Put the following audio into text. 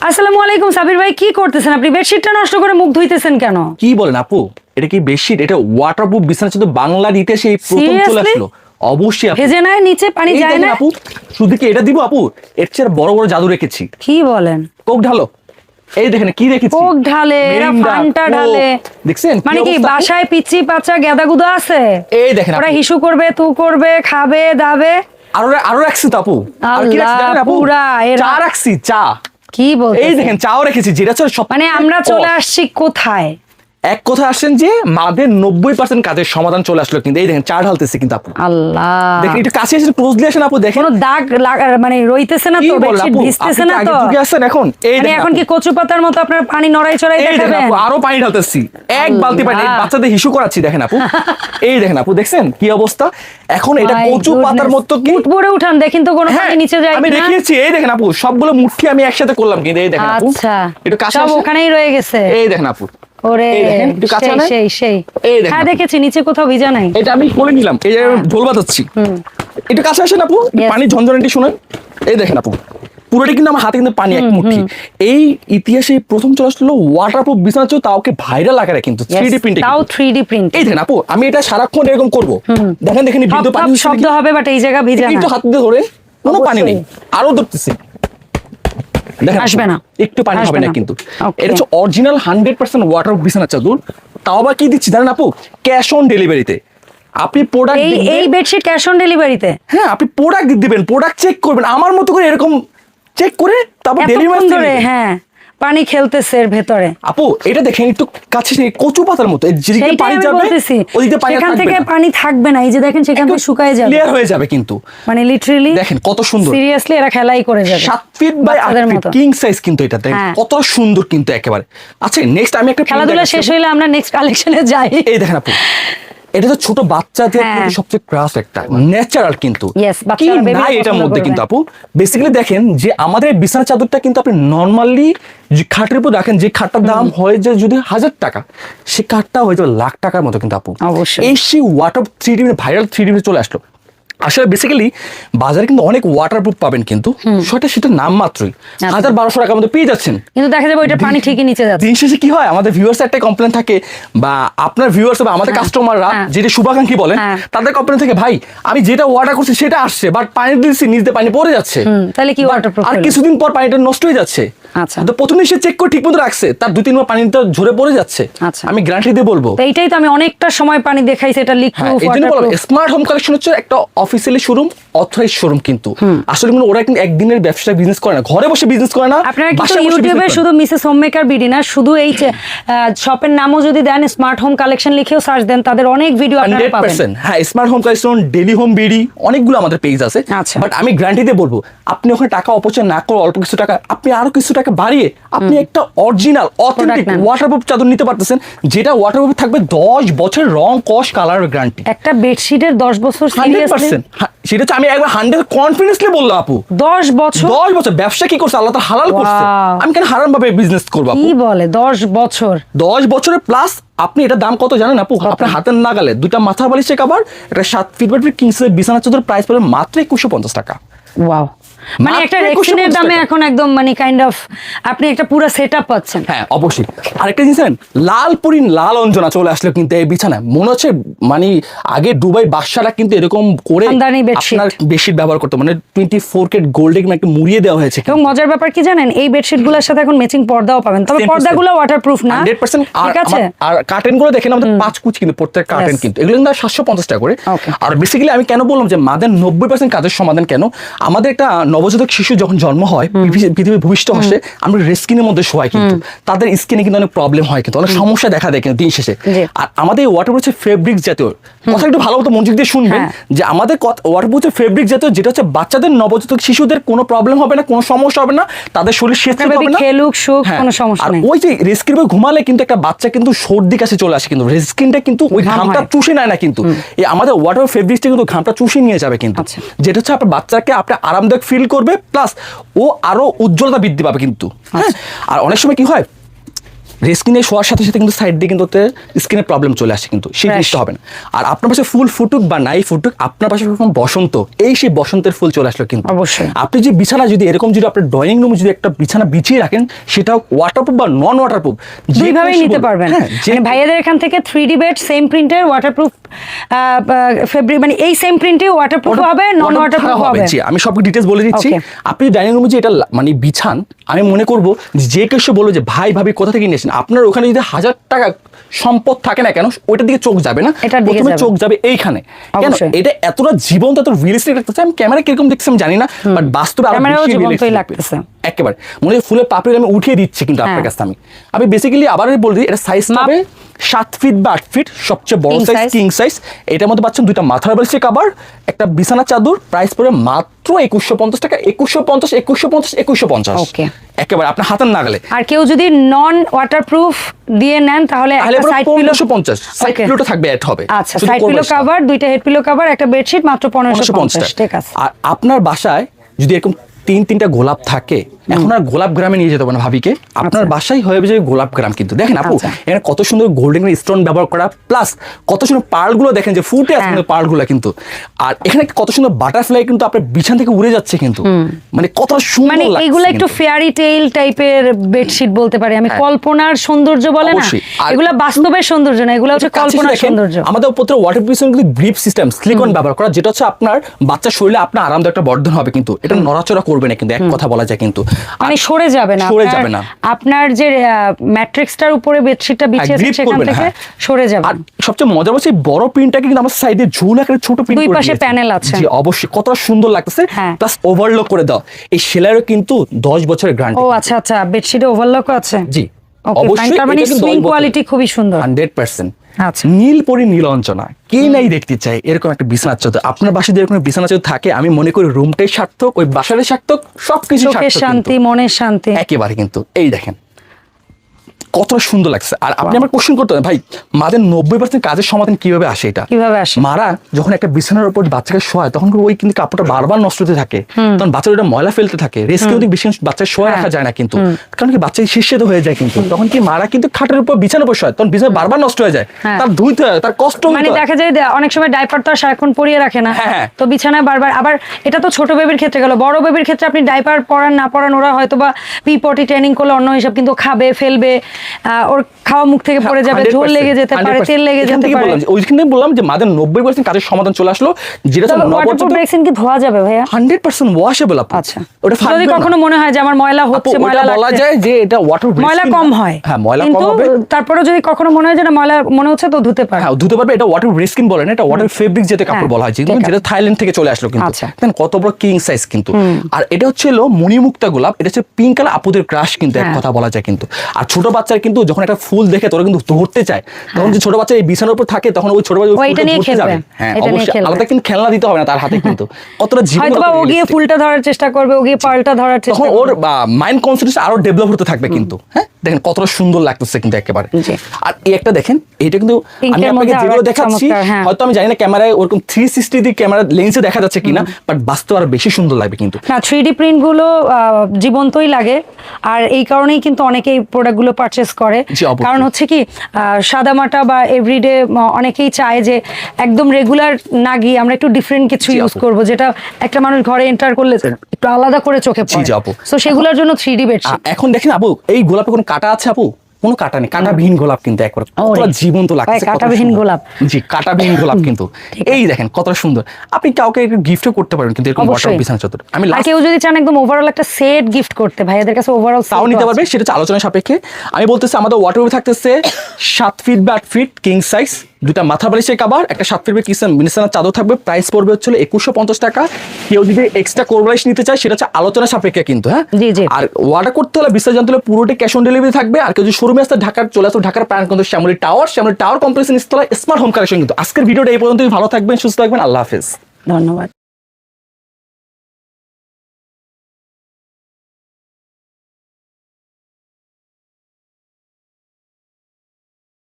আসসালামু আলাইকুম সাবির ভাই কি করতেছেন আপনি? বেডশিটটা নষ্ট করে মুখ ধুইতেছেন কেন? কি বলেন আপু? এটা কি বেডশিট? এটা ওয়াটারপ্রুফ বিছানা শুধু বাংলার ইতিহাসে এই প্রথম চলে আসলো। অবশ্যই ভেজে নাই নিচে পানি যায় না আপু শুধু কি এটা দিব আপু? এর চেয়ে বড় বড় জাদু রেখেছি। কি বলেন? কোক ঢালো। এই দেখেন কি রেখেছি? কোক ঢালে এরা ফান্টা ঢালে। দেখছেন মানে কি বাসায় পিচি পাচা গেদা গুদা আছে? এই দেখেন ওরা হিসু করবে তু করবে খাবে দাবে। আরও আরও রাখছি তো আপু। আর কি রাখছি আপু? পুরা এরা- চা রাখছি চা। কি বল এই দেখেন চাও রেখেছি জিরা হচ্ছে সব মানে আমরা চলে আসছি কোথায়? এক কথা আসছেন যে মাদের নব্বই পার্সেন্ট কাজের সমাধান চলে আসলো কিন্তু। এই দেখেন চা ঢালতেছি কিন্তু আপু। আল্লাহ। দেখেন একটু কাছে এসে ক্লোজলি আসেন আপু দেখেন। দাগ মানে রইতেছে না তো ভিজতেছে না তো? আগে আছেন এখন? এই এখন কি কচু পাতার মতো আপনার পানি নড়াই চড়াই দেখাবেন? আপু আরও পানি ঢালতেছি। এক বালতি পানি। বাচ্চাদের হিসু করাচ্ছি দেখেন আপু। এই দেখেন আপু দেখছেন কি অবস্থা? এখন এটা কচু পাতার মতো কি? ভরে উঠান দেখেন তো কোনো হ্যাঁ, পানি নিচে যায় আমি দেখিয়েছি এই দেখেন আপু সবগুলো মুঠি আমি একসাথে করলাম কিন্তু এই দেখেন আপু। আচ্ছা কাছে সব ওখানেই রয়ে গেছে। এই দেখেন আপু। ওরে এই দেখেন, একটু কাছে সেই সেই সেই। এই দেখেন হ্যাঁ দেখেছি নিচে কোথাও ভিজা নাই। এটা আমি করে নিলাম। এই যে ঝোল বাতাচ্ছি একটু কাছে আসেন আপু পানি ঝনঝনাটি শুনেন। এই দেখেন আপু পুরোটা কিন্তু আমার হাতে কিন্তু পানি এক মুঠি। এই ইতিহাসে প্রথম চলে আসলো ওয়াটারপ্রুফ বিছানা ছিল তাও ভাইরাল আকারে কিন্তু থ্রি ডি প্রিন্টে তাও প্রিন্ট এই দেখেন আপু আমি এটা সারাক্ষণ এরকম করব। দেখেন দেখেন পানি শব্দ হবে বাট এই জায়গা ভিজা হাত দিয়ে ধরে কোনো পানি নেই। আরও ধরতেছি। আসবে না। একটু পানি হবে না। কিন্তু। এটা হচ্ছে অরিজিনাল হান্ড্রেড পার্সেন্ট ওয়াটার বিছানা চাদর। তাও আবার কি দিচ্ছি জানেন আপু? ক্যাশ অন ডেলিভারিতে আপনি প্রোডাক্ট এই বেডশিট ক্যাশ অন ডেলিভারিতে হ্যাঁ আপনি প্রোডাক্ট দিবেন প্রোডাক্ট চেক করবেন। আমার মতো করে এরকম চেক করে তারপর ডেলিভারি হ্যাঁ। পানি খেলতেছে এর ভেতরে। আপু এটা দেখেন একটু কাছে কচু পাতার মতো এই যেদিকে পানি যাবে ওইদিকে পানি সেখান থেকে। পানি থাকবে না এই যে দেখেন সেখান থেকে শুকায় যাবে। ক্লিয়ার হয়ে যাবে কিন্তু। মানে লিটারেলি দেখেন কত সুন্দর। সিরিয়াসলি এরা খেলাই করে যাবে সাত ফিট বাই আট বাচ্চাদের ফিট কিং সাইজ কিন্তু এটা দেখেন হ্যাঁ। কত সুন্দর কিন্তু একেবারে। আচ্ছা নেক্সট আমি একটা খেলাধুলা শেষ হইলে আমরা নেক্সট কালেকশনে যাই। এই দেখেন আপু। এটা তো ছোট বাচ্চাদের হ্যাঁ। সবচেয়ে ক্রাস একটা ন্যাচারাল কিন্তু। কি নাই এটার মধ্যে কিন্তু আপু? বেসিক্যালি দেখেন যে আমাদের বিছানা চাদরটা কিন্তু আপনি নর্মালি যে খাটের উপর রাখেন যে খাটটার দাম হয় যে যদি হাজার টাকা সে খাটটা হয়ে যাবে লাখ টাকার মতো কিন্তু আপু। অবশ্যই। এই সেই water three D viral three D চলে আসলো। আসলে বেসিক্যালি বাজারে কিন্তু অনেক ওয়াটারপ্রুফ পাবেন কিন্তু। সেটা সেটা নাম মাত্রই। আচ্ছা। হাজার বারোশো টাকার মধ্যে পেয়ে যাচ্ছেন। কিন্তু দেখা যাবে ওইটা পানি ঠিকই নিচে যাচ্ছে। দিন শেষে কি হয়? আমাদের ভিউয়ার্স একটা কমপ্লেন থাকে বা আপনার ভিউয়ার্স বা আমাদের কাস্টমাররা হ্যাঁ। যেটা শুভাকাঙ্ক্ষী বলেন হ্যাঁ। তাদের কমপ্লেন থেকে ভাই আমি যেটা অর্ডার করছি সেটা আসছে বাট পানি দিচ্ছি নিচে পানি পড়ে যাচ্ছে। তাহলে কি waterproof আর কিছুদিন পর পানিটা নষ্ট হয়ে যাচ্ছে। আচ্ছা। তো প্রথমে সে চেক করে ঠিক মতো রাখছে। তার দুই তিনবার পানিটা ঝরে পড়ে যাচ্ছে। আচ্ছা। আমি গ্যারান্টি দিয়ে বলব। এইটাই তো আমি অনেকটা সময় পানি দেখাইছি এটা leak proof smart home collection হচ্ছে একটা অফিসিয়ালি শোরুম অথরাইজ শোরুম কিন্তু। আসলে কিন্তু ওরা কিন্তু একদিনের ব্যবসা বিজনেস করে না। ঘরে বসে বিজনেস করে না আপনারা কিন্তু ইউটিউবে শুধু মিসেস হোমমেকার বিডি না শুধু এই শপের নামও যদি দেন স্মার্ট হোম কালেকশন লিখেও সার্চ দেন তাদের অনেক ভিডিও আপনারা পাবেন। হ্যাঁ smart home collection daily home BD অনেকগুলো আমাদের পেজ আছে। আচ্ছা। বাট আমি গ্যারান্টি দিয়ে বলব আপনি ওখানে টাকা অপচয় না করে অল্প কিছু টাকা আপনি আরও কিছু টাকা বাড়িয়ে আপনি একটা অরিজিনাল অথেন্টিক ওয়াটারপ্রুফ চাদর নিতে পারতেছেন যেটা ওয়াটারপ্রুফ থাকবে দশ বছর রং কস কালার গ্যারান্টি একটা বেডশিটের দশ বছর হান্ড্রেড সিরিয়াসলি পার্সেন্ট সেটা হচ্ছে আমি একবার হান্ড্রেড কনফিডেন্সলি বললাম আপু। দশ বছর? দশ বছর ব্যবসা কি করছে? আল্লাহ তাআলা হালাল করছে। আমি কেন হারাম ভাবে বিজনেস করব আপু? কি বলে? দশ বছর। দশ বছরের প্লাস আপনি এটা দাম কত জানেন আপু? আপনার হাতের নাগালে দুটা মাথা বালিশের কাবার এটা সাত ফিট বাই ফিট কিংসের বিছানা চাদর প্রাইস পড়বে মাত্র একুশশো পঞ্চাশ টাকা। ওয়াও মানে একটা 2150 রেক্সিনের দামে এখন একদম মানে কাইন্ড অফ আপনি একটা পুরো সেটআপ পাচ্ছেন। হ্যাঁ অবশ্যই। আরেকটা জিনিস জানেন লাল পরিন লাল অঞ্জনা চলে আসলো কিন্তু এই বিছানায়। মনে হচ্ছে মানে আগে দুবাই বাদশারা কিন্তু এরকম করে আপনার বেডশিট ব্যবহার করতো। মানে টোয়েন্টি ফোর কেট গোল্ডে একটা মুড়িয়ে দেওয়া হয়েছে এবং মজার ব্যাপার কি জানেন এই বেডশিটগুলোর সাথে এখন ম্যাচিং পর্দাও পাবেন। তবে 100% পর্দাগুলো ওয়াটারপ্রুফ না। হান্ড্রেড পার্সেন্ট ঠিক আছে? আর কার্টেনগুলো দেখেন আমাদের পাঁচ কুচ কিন্তু প্রত্যেক কার্টেন কিন্তু। এগুলো কিন্তু সাতশো পঞ্চাশ টাকা করে। আর বেসিক্যালি আমি কেন বললাম যে মাদের নব্বই পার্সেন্ট কাজের সমাধান কেন? আমাদের একটা নবজাতক শিশু যখন জন্ম হয় পৃথিবী- পৃথিবী ভূমিষ্ঠ হসে আমরা রেস্কিনের মধ্যে শোয়াই কিন্তু। তাদের স্কিনে কিন্তু অনেক প্রবলেম হয় কিন্তু। অনেক সমস্যা দেখা দেয় কিন্তু দিন শেষে। আর আমাদের ওয়াটার হচ্ছে ফেব্রিক জাতীয়। কথা একটু ভালো মতো মনোযোগ দিয়ে শুনবেন হ্যাঁ। যে আমাদের ওয়াটার হচ্ছে ফেব্রিক জাতীয় যেটা হচ্ছে বাচ্চাদের নবজাতক শিশুদের কোনো প্রবলেম হবে না কোনো সমস্যা হবে না তাদের শরীর শেষ আপনার baby খেলুক, শুক, কোনো সমস্যা নেই। ওই যে রেস্কির বই ঘুমালে কিন্তু একটা বাচ্চা কিন্তু সর্দি কাছে চলে আসে কিন্তু। রেস্কিনটা কিন্তু ওই ঘামটা হয়। চুষে নেয় না কিন্তু। এই আমাদের ওয়াটার ফেব্রিক্সটা কিন্তু ঘামটা চুষে নিয়ে যাবে কিন্তু। আচ্ছা। যেটা হচ্ছে আপনার বাচ্চাকে আপনি আরামদায়ক ফিল করবে প্লাস ও আরও উজ্জ্বলতা বৃদ্ধি পাবে কিন্তু। হ্যাঁ? আচ্ছা। আর অনেক সময় কি হয় রেস্কিনে শোয়ার সাথে সাথে কিন্তু সাইড দিয়ে কিন্তু স্কিনের প্রবলেম চলে আসে কিন্তু সেই জিনিসটা হবে না। আর আপনার পাশে ফুল ফুটুক বা নাই ফুটুক আপনার পাশে যখন বসন্ত এই সেই বসন্তের ফুল চলে আসলো কিন্তু। অবশ্যই। আপনি যে বিছানা যদি এরকম যদি আপনার ড্রয়িং রুমে যদি একটা বিছানা বিছিয়ে রাখেন সেটাও ওয়াটারপ্রুফ বা নন ওয়াটারপ্রুফ দুইভাবেই নিতে পারবেন। হ্যাঁ মানে ভাইয়াদের এখান থেকে থ্রি ডি বেড সেম প্রিন্টের ওয়াটারপ্রুফ ফেব্রিক মানে এই সেম প্রিন্টে ওয়াটারপ্রুফ হবে নন ওয়াটারপ্রুফ হবে। জি আমি সব বলে দিচ্ছি। আপনি ডাইনিং রুমে যে এটা মানে বিছান আমি মনে করব যে কেউ বলব যে ভাই ভাবি কোথা থেকে নিয়েছেন আপনার ওখানে যদি হাজার টাকা সম্পদ থাকে না কেন ওইটার দিকে চোখ যাবে না। প্রথমে চোখ যাবে এইখানে। কেন? এটা এতটা জীবন্ত এত রিয়েলিস্টিক লাগতেছে। আমি ক্যামেরা কীরকম দেখছি আমি জানি না বাট বাস্তবে আরও বেশি লাগতেছে। একেবারে। মনে হয় ফুলের পাপড়ি আমি উঠিয়ে দিচ্ছি কিন্তু আপনার হ্যাঁ। কাছে আমি। আমি বেসিক্যালি আবার বলে এটা সাইজ? হবে সাত ফিট বা আট ফিট সবচেয়ে বড় সাইজ কিং সাইজ এটার মধ্যে পাচ্ছেন দুইটা মাথার বালিশের কাবার একটা বিছানা চাদর প্রাইস পড়বে মাত্র একুশশো পঞ্চাশ টাকা। একুশশো পঞ্চাশ একুশশো পঞ্চাশ একুশশো পঞ্চাশ। একেবারে আপনার হাতের নাগালে। আর কেউ যদি নন ওয়াটারপ্রুফ দিয়ে নেন তাহলে সাইড পিলো পিলোটা থাকবে অ্যাড হবে। আচ্ছা সাইড পিলো। কভার দুইটা হেড পিলো কভার একটা বেডশিট মাত্র পনেরোশো 1550 পঞ্চাশ। ঠিক আছে। আর আপনার বাসায় যদি এরকম তিন তিনটা গোলাপ থাকে এখন আর গোলাপ গ্রামে নিয়ে যেতে হবে ভাবিকে। আপনার আচ্ছা। বাসায় হয়ে যাবে গোলাপ গ্রাম কিন্তু। দেখেন আপু আচ্ছা। এখানে কত সুন্দর গোল্ডেন স্টোন ব্যবহার করা প্লাস কত সুন্দর পার্লগুলো দেখেন যে ফুটে আছে হ্যাঁ। পার্লগুলো কিন্তু। আর এখানে কত সুন্দর বাটারফ্লাই কিন্তু আপনার বিছান থেকে উড়ে যাচ্ছে কিন্তু। মানে কত সুন্দর মানে এগুলো একটু ফেয়ারি টেইল টাইপের বেডশিট বলতে পারি। আমি হ্যাঁ। কল্পনার সৌন্দর্য বলে না। এগুলো বাস্তবের সৌন্দর্য না এগুলো হচ্ছে কল্পনার সৌন্দর্য। আমাদের উপরে ওয়াটার পিছনে কিন্তু গ্রিপ সিস্টেম সিলিকন ব্যবহার করা যেটা হচ্ছে আপনার বাচ্চার শরীরে আপনার আরামদায়ক একটা বর্ধন হবে কিন্তু। এটা নড়াচড়া করবে না কিন্তু এক কথা বলা যায় কিন্তু। মানে সরে যাবে না সরে যাবে না। আপনার যে ম্যাট্রিক্সটার উপরে বেডশিটটা বিছিয়ে আছে সেখান থেকে হ্যাঁ। সরে যাবে। আর সবচেয়ে মজার হচ্ছে বড় প্রিন্টটাকে কিন্তু আমার সাইডে ঝুল আকারে ছোট পিন দুই পাশে প্যানেল আছে। জি অবশ্যই। কত সুন্দর লাগতেছে। হ্যাঁ। প্লাস ওভারলক করে দাও। এই সেলারও কিন্তু 10 বছরের গ্যারান্টি ও আচ্ছা আচ্ছা। বেডশিটে ওভারলকও আছে? জি। অবশ্যই মানে সুইং কোয়ালিটি খুবই সুন্দর। 100% আচ্ছা। নীল নীলপরি নীলঞ্চনা কে নাই দেখতে চাই এরকম একটা বিছানা চত আপনার বাসায় যেরকম বিছানা চত থাকে আমি মনে করি রুমটাই সার্থক ওই বাসাটাই সার্থক সবকিছু শান্তি মনের শান্তি। একেবারে কিন্তু। এই দেখেন কতটা সুন্দর লাগছে আর আপনি আমার কোশ্চেন করতে ভাই মাদের নব্বই পার্সেন্ট কাজের সমাধান কীভাবে আসে এটা? কীভাবে আসে? মারা যখন একটা বিছানার উপর বাচ্চাকে শোয়ায় তখন ওই কিন্তু কাপড়টা বারবার নষ্ট হতে থাকে। তখন বাচ্চার ওটা ময়লা ফেলতে থাকে। রেস্কিউ দিক বেশি বাচ্চাকে শোয়া রাখা যায় না কিন্তু। কারণ কি বাচ্চা শীর্ষে হয়ে যায় কিন্তু। তখন কি মারা কিন্তু খাটের উপর বিছানার উপর শোয় তখন বিছানা বারবার নষ্ট হয়ে যায়। হ্যাঁ। তার ধুইতে হয় তার কষ্ট মানে দেখা যায় অনেক সময় ডাইপার তো আর সারাক্ষণ পরিয়ে রাখে না। হ্যাঁ, হ্যাঁ। তো বিছানায় বারবার আবার এটা তো ছোট বেবির ক্ষেত্রে গেল। বড় বেবির ক্ষেত্রে আপনি ডাইপার পরান না পরান ওরা হয়তো বা পিপটি ট্রেনিং করলে অন্য হিসাব কিন্তু খাবে ফেলবে। ওর খাওয়া মুখ থেকে পড়ে যাবে ঝোল লেগে যেতে পারে তেল লেগে যেতে পারে। ওইখান থেকে বললাম যে মাদের নব্বই পার্সেন্ট কাজের সমাধান চলে আসলো যেটা ওয়াটারপ্রুফ ব্রেক্সিন কি ধোয়া যাবে ভাইয়া? হান্ড্রেড পার্সেন্ট ওয়াশেবল আপু। আচ্ছা। ওটা যদি কখনো মনে হয় যে আমার ময়লা হচ্ছে ময়লা বলা যায় যে এটা ওয়াটার ময়লা কম হয়। হ্যাঁ ময়লা কম হবে। তারপরে যদি কখনো মনে হয় যে না ময়লা মনে হচ্ছে তো ধুতে পারে। হ্যাঁ ধুতে পারবে এটা ওয়াটার রিস্কিন বলে না এটা ওয়াটার ফেব্রিক যেটা কাপড় হ্যাঁ, বলা হয় যেগুলো যেটা থাইল্যান্ড থেকে চলে আসলো কিন্তু। আচ্ছা। দেখেন কত বড় কিং সাইজ কিন্তু। আর এটা হচ্ছে হলো মণিমুক্তা গোলাপ এটা হচ্ছে পিঙ্ক কালার আপুদের ক্রাশ কিন্তু এক হ্যাঁ। কথা বলা যায় কিন্তু। আর ছোট বাচ্চার কিন্তু যখন একটা ফুল দেখে তোরা কিন্তু ধরতে চায় তখন যে ছোট বাচ্চা এই বিছানার উপর থাকে তখন ওই ছোট বাচ্চা ওই। ও এটা ফুলটা নিয়ে খেলবে। হ্যাঁ অবশ্যই। আলাদা কিন্তু খেলনা দিতে হবে না তার হাতে কিন্তু। কতটা জীবন হয়তো ও গিয়ে ফুলটা ধরার চেষ্টা করবে ও গিয়ে পালটা ধরার চেষ্টা তখন ওর মাইন্ড কনসেন্ট্রেশন আরও ডেভেলপ হতে থাকবে কিন্তু হ্যাঁ? দেখেন কতটা সুন্দর লাগতেছে কিন্তু একেবারে। আর এই একটা দেখেন এটা কিন্তু আমি আপনাকে যেগুলো দেখাচ্ছি হ্যাঁ। হয়তো আমি জানি না ক্যামেরায় ওরকম থ্রি সিক্সটি দিয়ে ক্যামেরা লেন্সে দেখা যাচ্ছে কিনা বাট বাস্তব আরও বেশি সুন্দর লাগবে কিন্তু। না থ্রি ডি প্রিন্টগুলো জীবন্তই লাগে আর এই কারণেই কিন্তু অনেকে এই প্রোডাক্টগুলো পারচেস করে। কারণ হচ্ছে কি সাদামাটা বা এভরিডে অনেকেই চায় যে একদম রেগুলার না গিয়ে আমরা একটু ডিফারেন্ট কিছু ইউজ। করব যেটা একটা মানুষ ঘরে এন্টার করলে একটু আলাদা করে চোখে পড়ে। সো সেগুলোর জন্য থ্রি ডি বেডশিট এখন দেখেন আপু এই গোলাপে কোনো কাটা আছে আপু? কোনো কাটা নেই কাটাবিহীন গোলাপ কিন্তু একবার জীবন্ত লাগছে কাঁটাবিহীন। গোলাপ। জি কাটাবিহীন গোলাপ কিন্তু। এই দেখেন কত সুন্দর। আপনি কাউকে গিফটও করতে পারেন কিন্তু এরকম ওয়াটার বিছানা চাদর আমি আর কেউ যদি চান একদম ওভারঅল একটা সেট গিফট করতে ভাই এদের কাছে ওভারঅল তাও নিতে পারবে সেটা হচ্ছে আলোচনা সাপেক্ষে। আমি বলতেছি আমাদের ওয়াটার থাকতেছে সাত ফিট বা আট ফিট কিং সাইজ দুটা মাথা বালিশের কাবার একটা সাত ফিট কিসান বিনিসানা চাদর থাকবে প্রাইস পড়বে হচ্ছে একুশশো পঞ্চাশ টাকা। কেউ যদি এক্সট্রা কোরবালিশ নিতে চায় সেটা হচ্ছে আলোচনা সাপেক্ষে কিন্তু হ্যাঁ? জি, জি। আর অর্ডার করতে হলে বিশ্বাস জানতে হলে পুরোটি ক্যাশ অন ডেলিভারি থাকবে। আর কেউ যদি শোরুমে আসতে ঢাকার চলে আসবে ঢাকার প্রাণ কিন্তু Shyamoli tower Shyamoli tower complex নিস্তলা smart home collection কিন্তু। আজকের ভিডিওটা এই পর্যন্তই ভালো থাকবেন সুস্থ থাকবেন আল্লাহ হাফেজ। ধন্যবাদ।